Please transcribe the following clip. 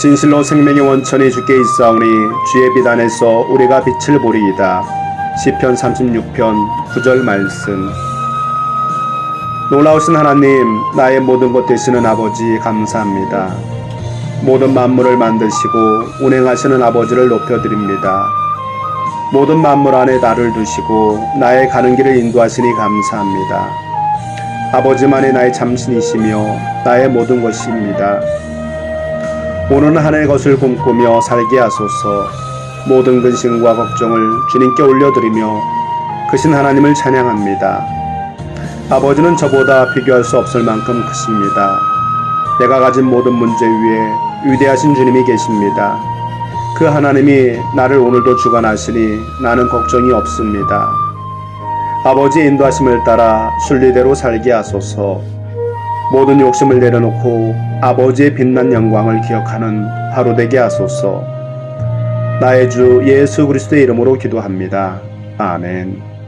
진실로 생명의 원천이 주께 있사오니 주의 비단에서 우리가 빛을 보리이다. 시편 36편 9절 말씀. 놀라우신 하나님, 나의 모든 것 되시는 아버지 감사합니다. 모든 만물을 만드시고 운행하시는 아버지를 높여드립니다. 모든 만물 안에 나를 두시고 나의 가는 길을 인도하시니 감사합니다. 아버지만이 나의 잠신이시며 나의 모든 것입니다. 오는 한 해 것을 꿈꾸며 살게 하소서 모든 근심과 걱정을 주님께 올려드리며 크신 하나님을 찬양합니다. 아버지는 저보다 비교할 수 없을 만큼 크십니다. 내가 가진 모든 문제 위에 위대하신 주님이 계십니다. 그 하나님이 나를 오늘도 주관하시니 나는 걱정이 없습니다. 아버지의 인도하심을 따라 순리대로 살게 하소서. 모든 욕심을 내려놓고 아버지의 빛난 영광을 기억하는 하루 되게 하소서. 나의 주 예수 그리스도의 이름으로 기도합니다. 아멘.